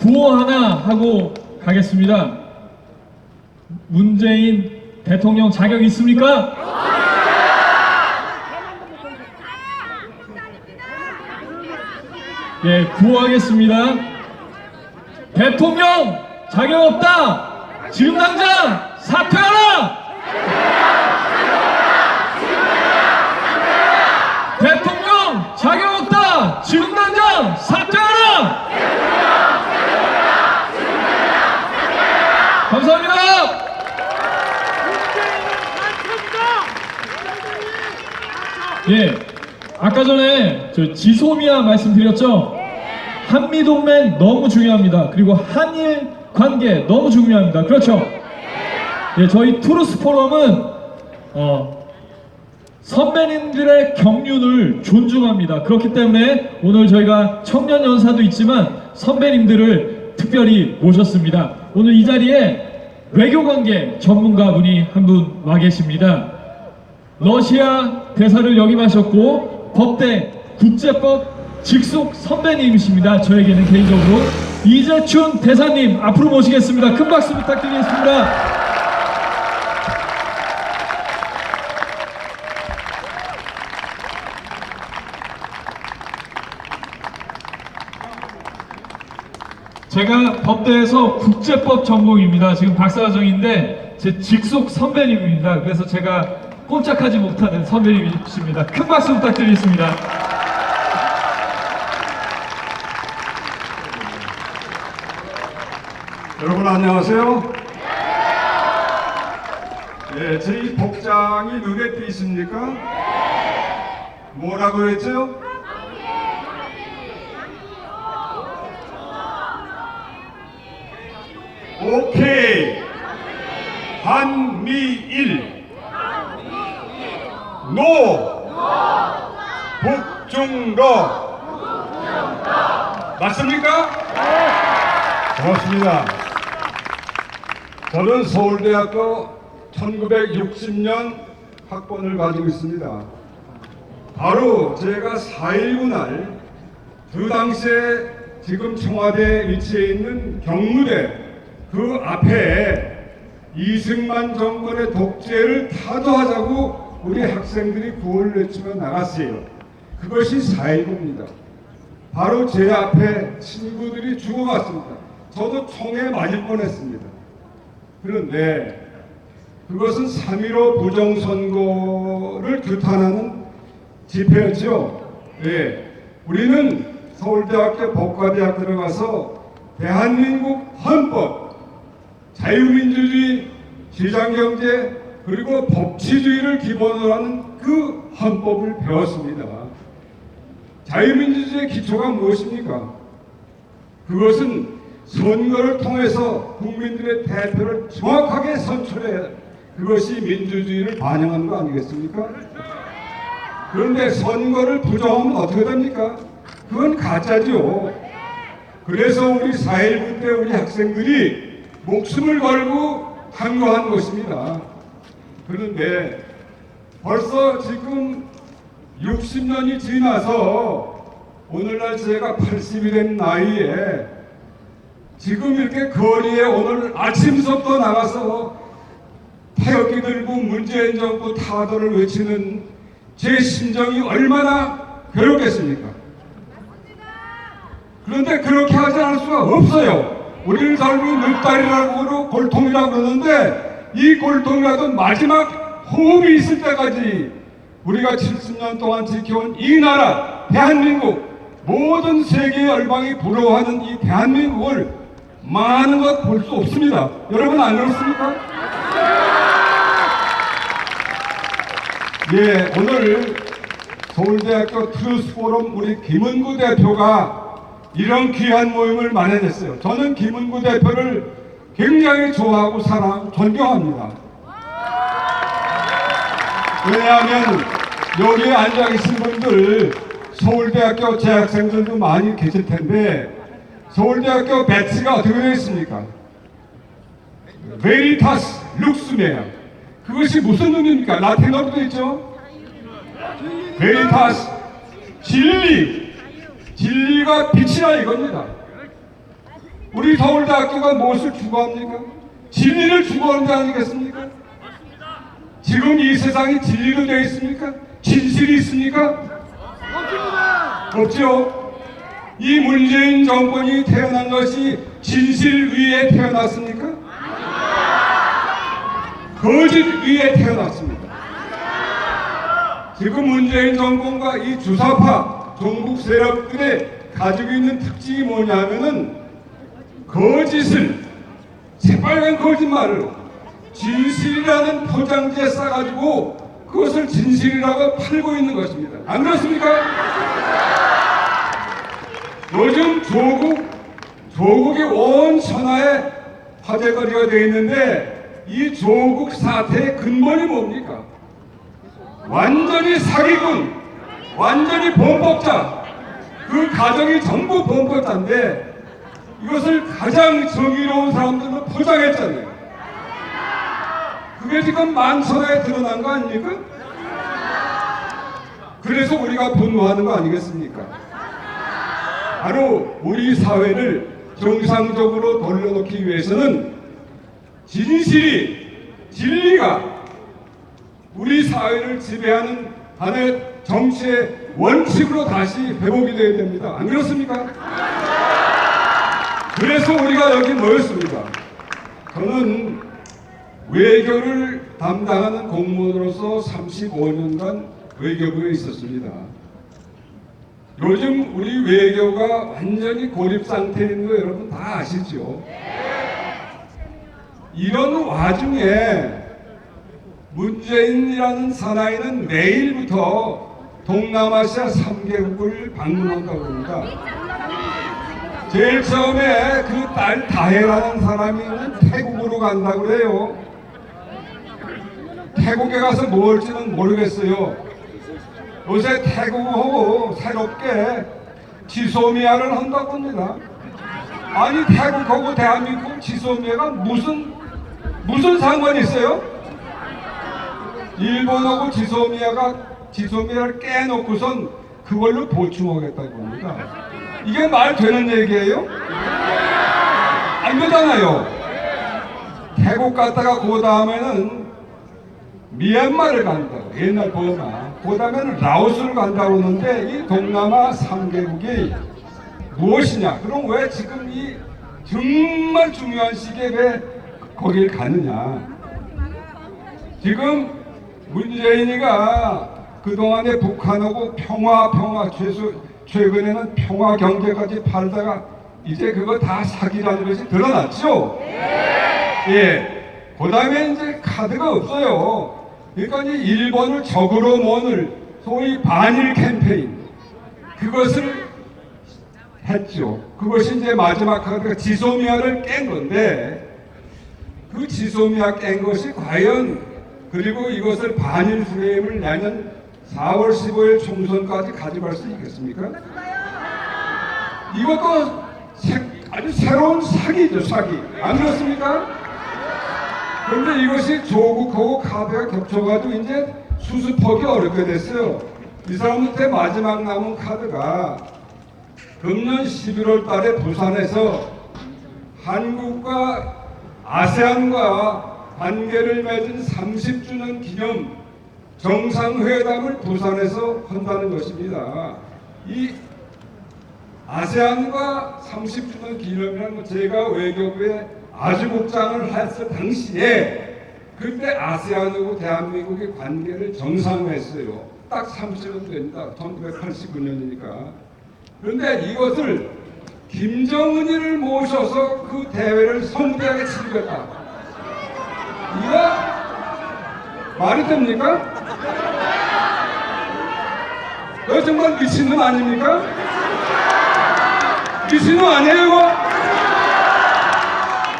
구호 하나 하고 가겠습니다. 문재인 대통령 자격 있습니까? 예, 구호하겠습니다. 대통령 자격 없다. 지금 당장 사퇴하라. 대통령 자격 없다. 지금 당장 사퇴하라. 감사합니다. 예, 아까 전에 저 지소미아 말씀드렸죠. 한미 동맹 너무 중요합니다. 그리고 한일 관계 너무 중요합니다. 그렇죠? 예, 저희 투루스 포럼은 어, 선배님들의 경륜을 존중합니다. 그렇기 때문에 오늘 저희가 청년 연사도 있지만 선배님들을 특별히 모셨습니다. 오늘 이 자리에 외교관계 전문가 분이 한 분 와 계십니다. 러시아 대사를 역임하셨고 법대 국제법 직속 선배님이십니다. 저에게는 개인적으로 이재춘 대사님 앞으로 모시겠습니다. 큰 박수 부탁드리겠습니다. 제가 법대에서 국제법 전공입니다. 지금 박사과정인데 제 직속 선배님입니다. 그래서 제가 꼼짝하지 못하는 선배님이십니다. 큰 박수 부탁드리겠습니다. 여러분 안녕하세요. 예, 제이 복장이 눈에 띄십니까? 뭐라고 했죠? 오케이. 한미일. 노. 북중러. 맞습니까? 고맙습니다. 저는 서울대학교 1960년 학번을 가지고 있습니다. 바로 제가 4.19 날 그 당시에 지금 청와대에 위치해 있는 경무대 그 앞에 이승만 정권의 독재를 타도하자고 우리 학생들이 구호를 외치며 나갔어요. 그것이 4.19입니다. 바로 제 앞에 친구들이 죽어갔습니다. 저도 총에 맞을 뻔했습니다. 그런데 그것은 3.15 부정선거를 규탄하는 집회였죠. 네. 우리는 서울대학교 법과대학 들어가서 대한민국 헌법, 자유민주주의, 시장경제, 그리고 법치주의를 기본으로 하는 그 헌법을 배웠습니다. 자유민주주의의 기초가 무엇입니까? 그것은 선거를 통해서 국민들의 대표를 정확하게 선출해 그것이 민주주의를 반영하는 거 아니겠습니까? 그런데 선거를 부정하면 어떻게 됩니까? 그건 가짜죠. 그래서 우리 4.19 때 우리 학생들이 목숨을 걸고 항거한 것입니다. 그런데 벌써 지금 60년이 지나서 오늘날 제가 80이 된 나이에 지금 이렇게 거리에 오늘 아침부터 나가서 태극기 들고 문재인 정부 타도를 외치는 제 심정이 얼마나 괴롭겠습니까? 그런데 그렇게 하지 않을 수가 없어요. 우리를 닮은 늑다리라고 그러고 골통이라고 그러는데 이 골통이라도 마지막 호흡이 있을 때까지 우리가 70년 동안 지켜온 이 나라 대한민국 모든 세계 열방이 부러워하는 이 대한민국을 많은 것 볼 수 없습니다. 여러분 안 그렇습니까? 예, 오늘 서울대학교 트루스 포럼 우리 김은구 대표가 이런 귀한 모임을 마련했어요. 저는 김은구 대표를 굉장히 좋아하고 사랑, 존경합니다. 왜냐하면 여기에 앉아 계신 분들 서울대학교 재학생들도 많이 계실 텐데 서울대학교 배치가 어떻게 되어 있습니까? 베리타스 룩스메아 그것이 무슨 의미입니까? 라틴어로 되어 있죠? 베리타스 진리 진리가 빛이라 이겁니다. 우리 서울대학교가 무엇을 추구합니까? 진리를 추구하는 게 아니겠습니까? 지금 이 세상이 진리로 되어 있습니까? 진실이 있습니까? 없죠. 이 문재인 정권이 태어난 것이 진실 위에 태어났습니까? 거짓 위에 태어났습니다. 지금 문재인 정권과 이 주사파 종북 세력들의 가지고 있는 특징이 뭐냐면은 거짓을 새빨간 거짓말을 진실이라는 포장지에 싸가지고 그것을 진실이라고 팔고 있는 것입니다. 안 그렇습니까? 요즘 조국, 조국이 온 천하에 화제거리가 되어 있는데 이 조국 사태의 근본이 뭡니까? 완전히 사기꾼, 완전히 범법자, 그 가정이 전부 범법자인데 이것을 가장 정의로운 사람들로 포장했잖아요. 그게 지금 만천하에 드러난 거 아닙니까? 그래서 우리가 분노하는 거 아니겠습니까? 바로 우리 사회를 정상적으로 돌려놓기 위해서는 진실이, 진리가 우리 사회를 지배하는 하나의 정치의 원칙으로 다시 회복이 되어야 됩니다. 안 그렇습니까? 그래서 우리가 여기 모였습니다. 저는 외교를 담당하는 공무원으로서 35년간 외교부에 있었습니다. 요즘 우리 외교가 완전히 고립 있는 거 여러분 다 아시죠? 이런 와중에 문재인이라는 사나이는 내일부터 동남아시아 3개국을 방문한다고 합니다. 제일 처음에 그 딸 다혜라는 사람이 태국으로 간다고 그래요. 태국에 가서 뭐 할지는 모르겠어요. 요새 태국하고 새롭게 지소미아를 한다고 합니다. 아니 태국하고 대한민국 지소미아가 무슨 무슨 상관이 있어요? 일본하고 지소미아가 지소미아를 깨놓고선 그걸로 보충하겠다고 합니다. 이게 말 되는 얘기예요? 안 되잖아요. 태국 갔다가 그 다음에는 미얀마를 간다고 옛날 버마 그 다음에는 라오스를 간다고 하는데 이 동남아 3개국이 무엇이냐 그럼 왜 지금 이 정말 중요한 시기에 왜 거길 가느냐 지금 문재인이가 그동안에 북한하고 평화 평화 최소 최근에는 평화 경제까지 팔다가 이제 그거 다 사기라는 것이 드러났죠. 예. 그 다음에 이제 카드가 없어요. 그러니까 이제 일본을 적으로 모을 소위 반일 캠페인 그것을 했죠. 그것이 이제 마지막 카드가 지소미아를 깬 건데 그 지소미아 깬 것이 과연 그리고 이것을 반일 프레임을 내년 4월 15일 총선까지 가져갈 수 있겠습니까? 이것도 새- 아주 새로운 사기죠, 사기. 안 그렇습니까? 그런데 이것이 조국하고 카드가 겹쳐가지고 이제 수습하기 어렵게 됐어요. 이 사람한테 마지막 남은 카드가 금년 11월 달에 부산에서 한국과 아세안과 관계를 맺은 30주년 기념 정상회담을 부산에서 한다는 것입니다. 이 아세안과 30주년 기념이라는 건 제가 외교부에 아주국장을 했을 당시에 그때 아세안하고 대한민국의 관계를 정상화했어요. 딱 30년 됩니다. 1989년이니까. 그런데 이것을 김정은이를 모셔서 그 대회를 성대하게 치르겠다. 이거 말이 됩니까? 너 정말 미친놈 아닙니까? 미친놈 아니에요?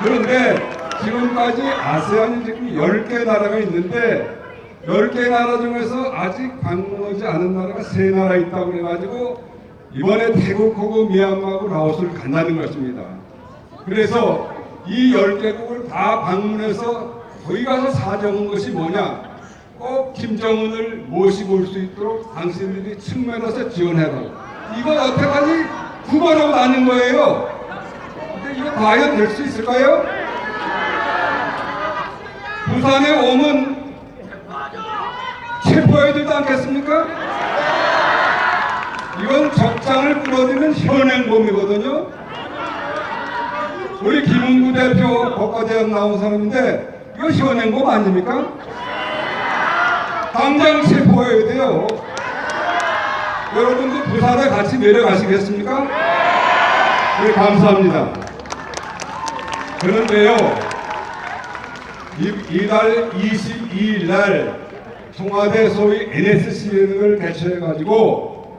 그런데 지금까지 아세안이 지금 10개 나라가 있는데 10개 나라 중에서 아직 방문하지 않은 나라가 3나라 있다고 그래가지고 이번에 태국하고 미얀마하고 라오스를 간다는 것입니다. 그래서 이 10개국을 다 방문해서 거기 가서 사정한 것이 뭐냐 꼭 김정은을 모시고 올 수 있도록 당신들이 측면에서 지원해라. 이거 여태까지 구걸하고 다닌 거예요. 근데 이거 과연 될 수 있을까요? 부산에 오면 체포해야 되지 않겠습니까? 이건 적장을 끌어들이는 현행범이거든요. 우리 김은구 대표 법과대학 나온 사람인데 이거 현행범 아닙니까? 당장 체포해야 돼요. 여러분도 부산에 같이 내려가시겠습니까? 네, 감사합니다. 그런데요, 이, 이달 22일 날 청와대 소위 NSC를 개최해가지고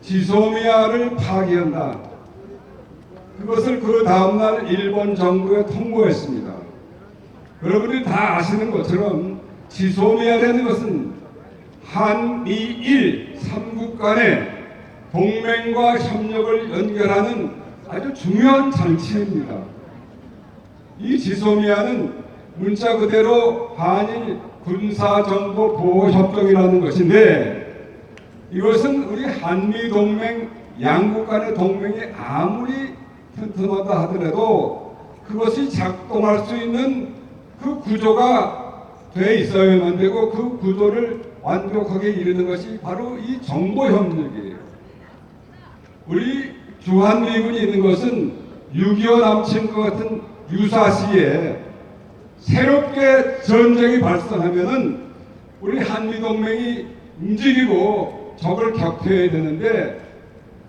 지소미아를 파기한다. 그것을 그 다음날 일본 정부에 통보했습니다. 여러분들이 다 아시는 것처럼 지소미아라는 것은 한미일 삼국 간의 동맹과 협력을 연결하는 아주 중요한 장치입니다. 이 지소미아는 문자 그대로 한일 군사정보 보호협정이라는 것인데 이것은 우리 한미 동맹 양국 간의 동맹이 아무리 튼튼하다 하더라도 그것이 작동할 수 있는 그 구조가 돼 있어야만 되고 그 구조를 완벽하게 이루는 것이 바로 이 정보 협력이에요. 우리 주한미군이 있는 것은 6.25 남친과 같은 유사시에 새롭게 전쟁이 발생하면은 우리 한미동맹이 움직이고 적을 격퇴해야 되는데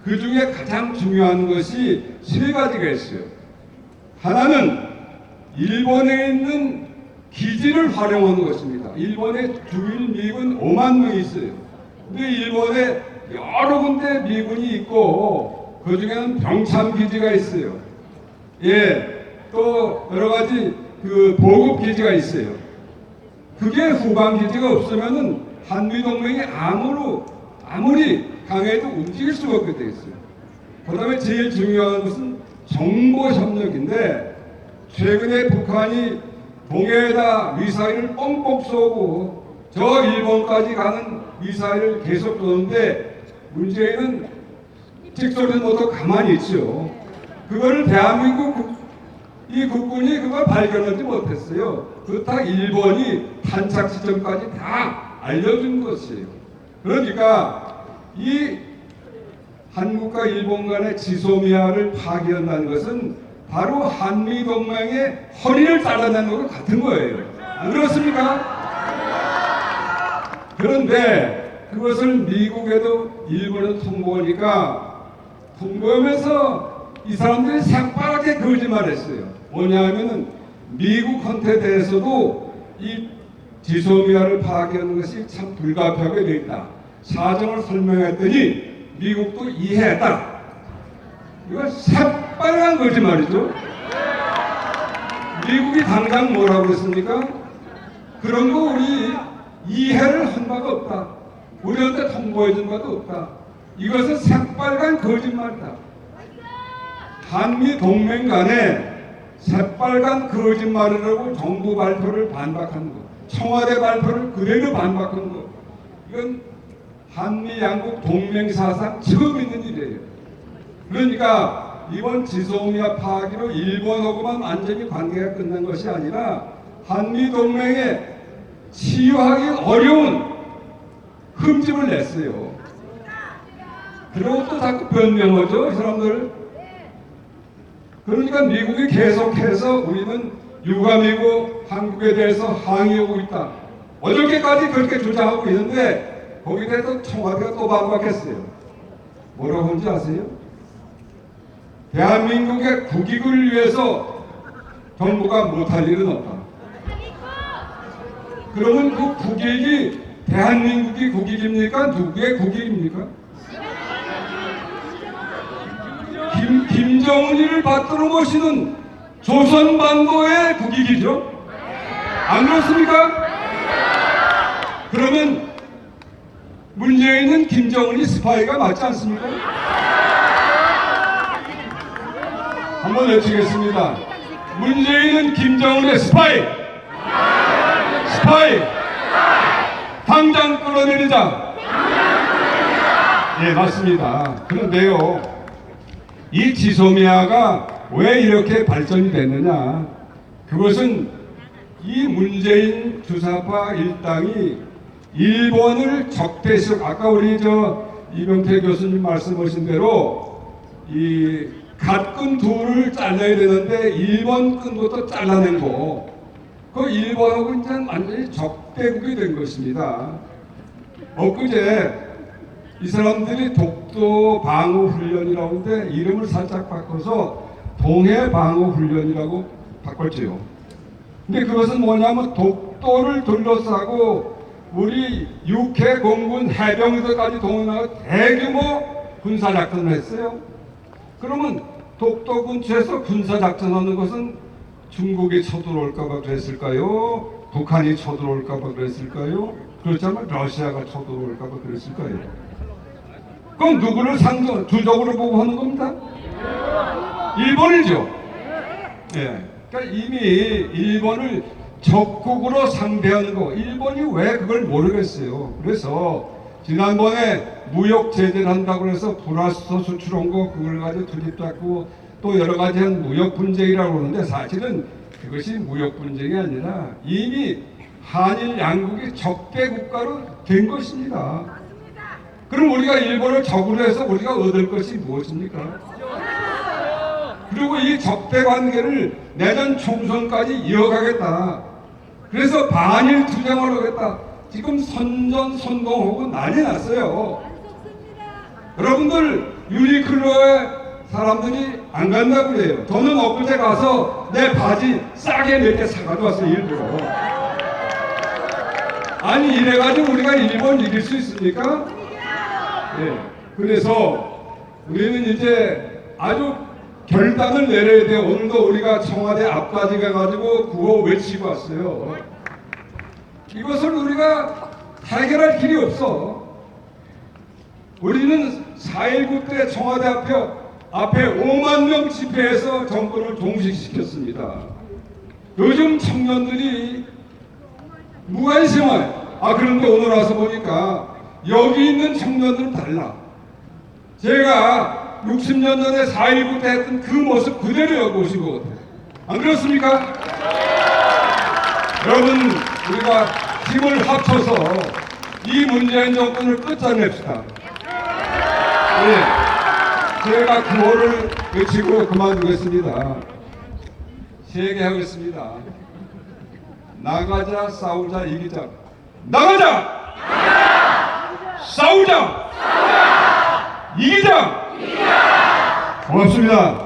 그 중에 가장 중요한 것이 세 가지가 있어요. 하나는 일본에 있는 기지를 활용하는 것입니다. 일본에 주일 미군 5만 명이 있어요. 근데 일본에 여러 군데 미군이 있고 그 중에는 병참 기지가 있어요. 예, 또 여러 가지 그 보급 기지가 있어요. 그게 후방 기지가 없으면은 한미 동맹이 아무로 아무리 강해도 움직일 수가 없게 돼 있어요. 그다음에 제일 중요한 것은 정보 협력인데 최근에 북한이 동해에다 미사일을 뻥뻥 쏘고 저 일본까지 가는 미사일을 계속 쏘는데 문제는 직설은 모두 가만히 있죠. 그거를 대한민국 국- 이 국군이 그걸 발견하지 못했어요. 그렇다 일본이 탄착 지점까지 다 알려준 것이에요. 그러니까 이 한국과 일본 간의 지소미아를 파기한다는 것은 바로 한미 동맹의 허리를 잘라내는 것과 같은 거예요. 안 그렇습니까? 그런데 그것을 미국에도 일본에도 통보하니까 통보하면서 이 사람들이 새빨갛게 거짓말했어요. 뭐냐면은 미국한테 대해서도 이 지소미아를 파괴하는 것이 참 불가피하게 되어 있다. 사정을 설명했더니 미국도 이해했다. 이거 새빨간 거짓말이죠. 미국이 당장 뭐라고 했습니까? 그런 거 우리 이해를 한 바가 없다. 우리한테 통보해 준 바도 없다. 이것은 새빨간 거짓말이다. 한미 동맹 간에 새빨간 거짓말이라고 정부 발표를 반박하는 것, 청와대 발표를 그대로 반박하는 것, 이건 한미 양국 동맹 사상 처음 있는 일이에요. 그러니까 이번 지소미아 파기로 일본하고만 완전히 관계가 끝난 것이 아니라 한미 동맹에 치유하기 어려운 흠집을 냈어요. 그리고 또 자꾸 변명하죠, 이 사람들. 그러니까 미국이 계속해서 우리는 유감이고 한국에 대해서 항의하고 있다. 어저께까지 그렇게 주장하고 있는데 거기에 대해서 청와대가 또 반박했어요. 뭐라고 하는지 아세요? 대한민국의 국익을 위해서 정부가 못할 일은 없다. 그러면 그 국익이 대한민국이 국익입니까? 누구의 국익입니까? 김, 김정은이를 받들어 모시는 조선반도의 국익이죠. 안 그렇습니까? 그러면 문재인은 김정은이 스파이가 맞지 않습니까? 한번 외치겠습니다. 문재인은 김정은의 스파이! 스파이! 당장 끌어내리자! 예, 맞습니다. 그런데요, 이 지소미아가 왜 이렇게 발전이 됐느냐? 그것은 이 문재인 주사파 일당이 일본을 적대적 아까 우리 저 이병태 교수님 말씀하신 대로 이 갓근 둘을 잘라야 되는데 일본 끈부터 잘라낸 거. 그 일본하고 이제 완전히 적대국이 된 것입니다. 엊그제 이 사람들이 독도 방어 훈련이라고 하는데 이름을 살짝 바꿔서 동해 방어 훈련이라고 바꿨지요. 근데 그것은 뭐냐면 독도를 둘러싸고 우리 육해 공군 해병대까지 동원하고 대규모 군사 작전을 했어요. 그러면 독도 근처에서 군사 작전하는 것은 중국이 쳐들어올까봐 그랬을까요? 북한이 쳐들어올까봐 그랬을까요? 그렇다면 러시아가 쳐들어올까봐 그랬을까요? 그럼 누구를 상적, 주적으로 보고 하는 겁니다? 일본이죠. 예. 그러니까 이미 일본을 적국으로 상대하는 거, 일본이 왜 그걸 모르겠어요. 그래서 지난번에 무역 제재를 한다고 해서 불화수소 수출한 거 그걸 가지고 두립잡고 또 여러 가지 한 무역 분쟁이라고 그러는데 사실은 그것이 무역 분쟁이 아니라 이미 한일 양국이 적대 국가로 된 것입니다. 그럼 우리가 일본을 적으로 해서 우리가 얻을 것이 무엇입니까? 그리고 이 적대 관계를 내년 총선까지 이어가겠다. 그래서 반일 투쟁을 하겠다. 지금 선전선동하고 난리 났어요. 여러분들 유니클로에 사람들이 안 간다고 그래요. 저는 엊그제 가서 내 바지 싸게 몇 개 사가지고 왔어요, 일부러. 아니, 이래가지고 우리가 일본 이길 수 있습니까? 예. 그래서 우리는 이제 아주 결단을 내려야 돼요. 오늘도 우리가 청와대 앞까지 가가지고 구호 외치고 왔어요. 이것을 우리가 해결할 길이 없어. 우리는 4.19 때 청와대 앞에, 앞에 5만 명 집회해서 정권을 종식시켰습니다. 요즘 청년들이 무관심한, 아, 그런데 오늘 와서 보니까 여기 있는 청년들은 달라. 제가 60년 전에 4.19 때 했던 그 모습 그대로 여기 오신 것 같아요. 안 그렇습니까? 여러분, 우리가 힘을 합쳐서 이 문재인 정권을 끝장냅시다. 네. 제가 구호를 외치고 그만두겠습니다. 세개 하겠습니다. 나가자, 싸우자, 이기자. 나가자! 싸우자! 이기자! 고맙습니다.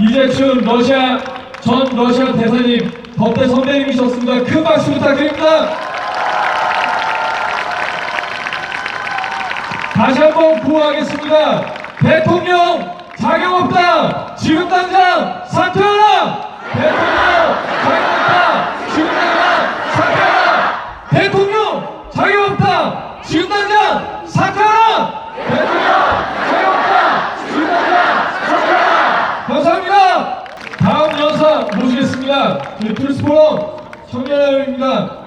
이재춘 러시아 전 러시아 대사님 덕대 선배님이셨습니다. 큰 박수 부탁드립니다. 다시 한번 구호하겠습니다. 대통령 자격 없다. 지금 당장 사퇴하라. 대통령 자격 없다. 지금 당장 사퇴하라. 대통령 자격 없다. 지금 당장 사퇴하라. 대통령 자격 없다. 지금 당장 사퇴하라. 감사합니다. 다음 연사 모시겠습니다. 우리 청년회입니다.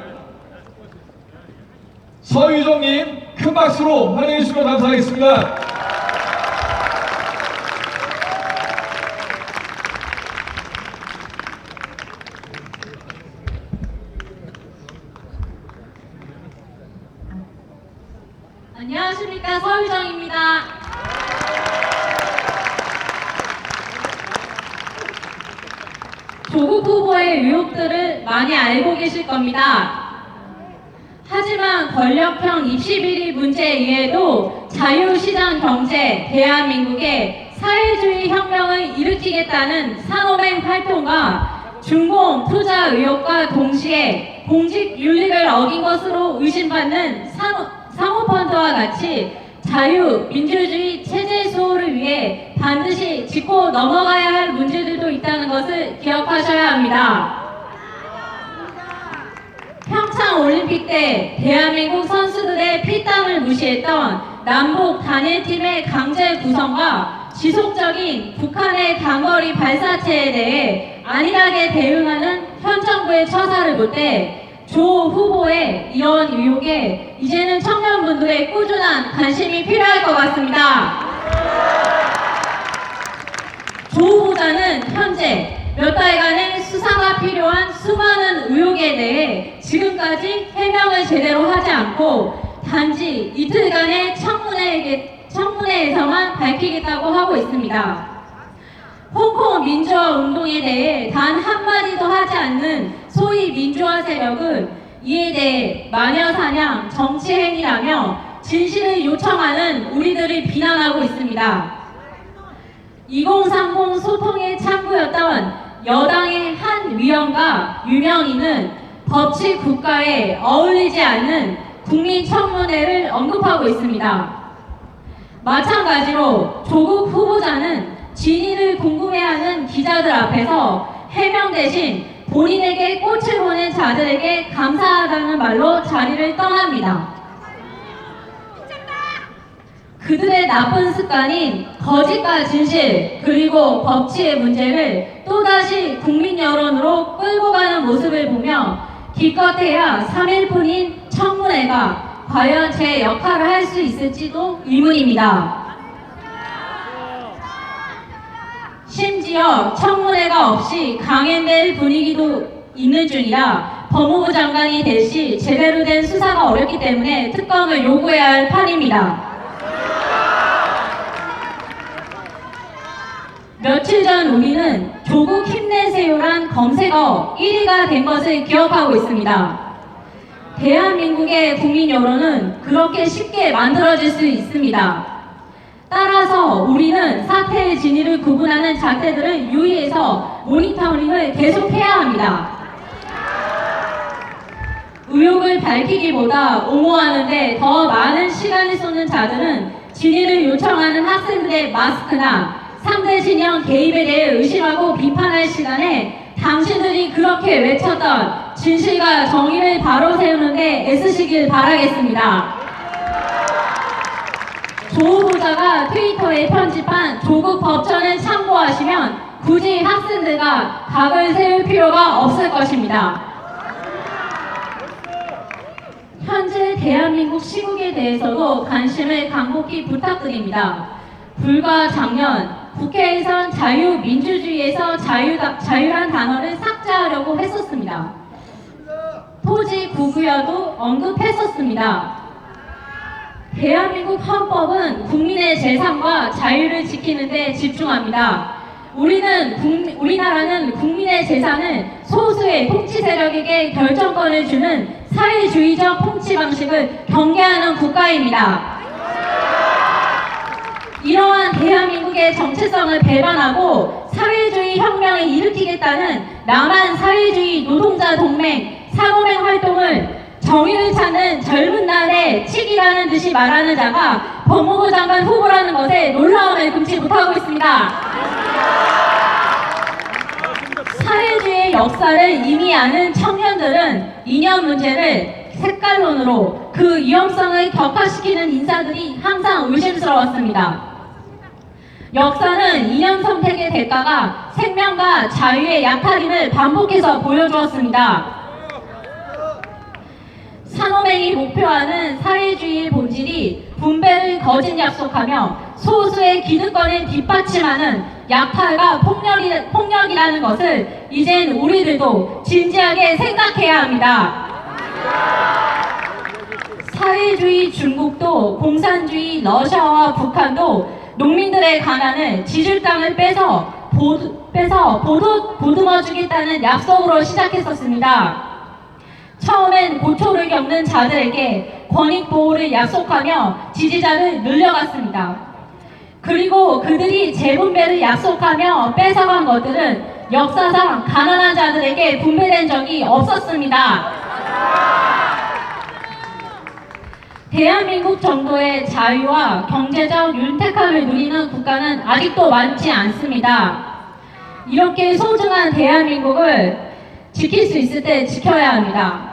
서유정님 큰 박수로 환영해 주시면 감사하겠습니다. 안녕하십니까 서유정입니다. 후보의 의혹들을 많이 알고 계실 겁니다. 하지만 권력형 입시 비리 문제에 의해도 자유시장 경제, 대한민국의 사회주의 혁명을 일으키겠다는 산업행 활동과 중공 투자 의혹과 동시에 공직 윤리를 어긴 것으로 의심받는 사모펀드와 같이 자유, 민주주의 체제 수호를 위해 반드시 짚고 넘어가야 할 문제들도 있다는 것을 기억하셔야 합니다. 평창 올림픽 때 대한민국 선수들의 피땀을 무시했던 남북 단일팀의 강제 구성과 지속적인 북한의 단거리 발사체에 대해 안일하게 대응하는 현 정부의 처사를 볼 때 조 후보의 이런 의혹에 이제는 청년분들의 꾸준한 관심이 필요할 것 같습니다. 조 후보자는 현재 몇 달간의 수사가 필요한 수많은 의혹에 대해 지금까지 해명을 제대로 하지 않고 단지 이틀간의 청문회, 청문회에서만 밝히겠다고 하고 있습니다. 홍콩 민주화 운동에 대해 단 한마디도 하지 않는 소위 민주화 세력은 이에 대해 마녀사냥 정치행위라며 진실을 요청하는 우리들을 비난하고 있습니다. 2030 소통의 창구였던 여당의 한 위원과 유명인은 법치 국가에 어울리지 않는 국민 청문회를 언급하고 있습니다. 마찬가지로 조국 후보자는 진위를 궁금해하는 기자들 앞에서 해명 대신 본인에게 꽃을 보낸 자들에게 감사하다는 말로 자리를 떠납니다. 그들의 나쁜 습관인 거짓과 진실 그리고 법치의 문제를 또다시 국민 여론으로 끌고 가는 모습을 보며 기껏해야 3일뿐인 청문회가 과연 제 역할을 할 수 있을지도 의문입니다. 심지어 청문회가 없이 강행될 분위기도 있는 중이라 법무부 장관이 될시 제대로 된 수사가 어렵기 때문에 특검을 요구해야 할 판입니다. 며칠 전 우리는 조국 힘내세요란 검색어 1위가 된 것을 기억하고 있습니다. 대한민국의 국민 여론은 그렇게 쉽게 만들어질 수 있습니다. 따라서 우리는 사태의 진위를 구분하는 잣대들을 유의해서 모니터링을 계속해야 합니다. 의혹을 밝히기보다 옹호하는데 더 많은 시간을 쏟는 자들은 진위를 요청하는 학생들의 마스크나 상대 진영 개입에 대해 의심하고 비판할 시간에 당신들이 그렇게 외쳤던 진실과 정의를 바로 세우는데 애쓰시길 바라겠습니다. 조 후보자가 트위터에 편집한 조국 법전을 참고하시면 굳이 학생들과 각을 세울 필요가 없을 것입니다. 현재 대한민국 시국에 대해서도 관심을 강복히 부탁드립니다. 불과 작년 국회에선 자유 민주주의에서 자유다, 자유란 단어를 삭제하려고 했었습니다. 토지 구구여도 언급했었습니다. 대한민국 헌법은 국민의 재산과 자유를 지키는 데 집중합니다. 우리는 국- 우리나라는 국민의 재산을 소수의 통치 세력에게 결정권을 주는 사회주의적 통치 방식을 경계하는 국가입니다. 이러한 대한민국의 정체성을 배반하고 사회주의 혁명을 일으키겠다는 남한 사회주의 노동자 동맹 사고맹 활동을 정의를 찾는 젊은 날의 칙이라는 듯이 말하는 자가 법무부 장관 후보라는 것에 놀라움을 금치 못하고 있습니다. 사회주의의 역사를 이미 아는 청년들은 이념 문제를 색깔론으로 그 위험성을 격화시키는 인사들이 항상 의심스러웠습니다. 역사는 이념 선택의 대가가 생명과 자유의 약탈임을 반복해서 보여주었습니다. 산호맹이 목표하는 사회주의의 본질이 분배를 거짓 약속하며 소수의 기득권을 뒷받침하는 약탈과 폭력이, 폭력이라는 것을 이젠 우리들도 진지하게 생각해야 합니다. 사회주의 중국도 공산주의 러시아와 북한도 농민들의 가난을 지줄 땅을 빼서 보드, 빼서 보드, 보듬어 주겠다는 약속으로 시작했었습니다. 처음엔 고초를 겪는 자들에게 권익 보호를 약속하며 지지자를 늘려갔습니다. 그리고 그들이 재분배를 약속하며 뺏어간 것들은 역사상 가난한 자들에게 분배된 적이 없었습니다. 대한민국 정도의 자유와 경제적 윤택함을 누리는 국가는 아직도 많지 않습니다. 이렇게 소중한 대한민국을 지킬 수 있을 때 지켜야 합니다.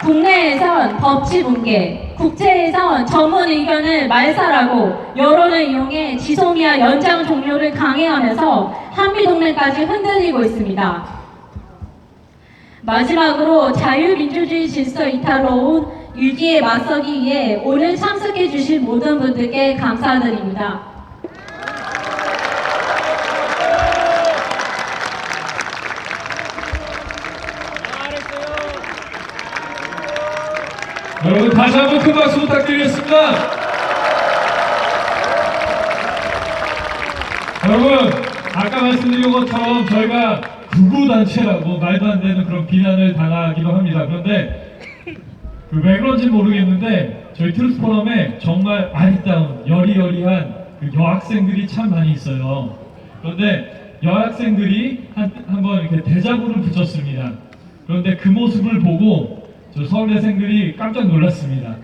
국내에선 법치 붕괴, 국제에선 전문 의견을 말살하고 여론을 이용해 지소미아 연장 종료를 강행하면서 한미 동맹까지 흔들리고 있습니다. 마지막으로 자유민주주의 질서 이탈로운 위기에 맞서기 위해 오늘 참석해 주신 모든 분들께 감사드립니다. 여러분 다시 한번 큰 박수 부탁드리겠습니다. 여러분 아까 말씀드린 것처럼 저희가 구구단체라고 말도 안 되는 그런 비난을 당하기도 합니다. 그런데 그 왜 그런지 모르겠는데 저희 트루스 포럼에 정말 아리따운 여리여리한 그 여학생들이 참 많이 있어요. 그런데 여학생들이 한, 한번 이렇게 대자보를 붙였습니다. 그런데 그 모습을 보고 저 서울대생들이 깜짝 놀랐습니다.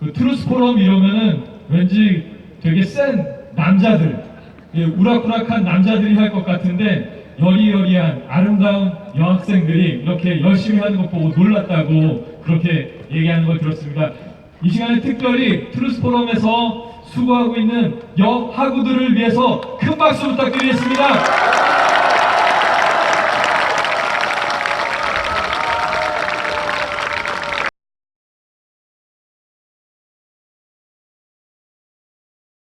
그 트루스 포럼 이러면은 왠지 되게 센 남자들, 예, 우락부락한 남자들이 할 것 같은데 여리여리한 아름다운 여학생들이 이렇게 열심히 하는 것 보고 놀랐다고 그렇게 얘기하는 걸 들었습니다. 이 시간에 특별히 트루스 포럼에서 수고하고 있는 여하구들을 위해서 큰 박수 부탁드리겠습니다.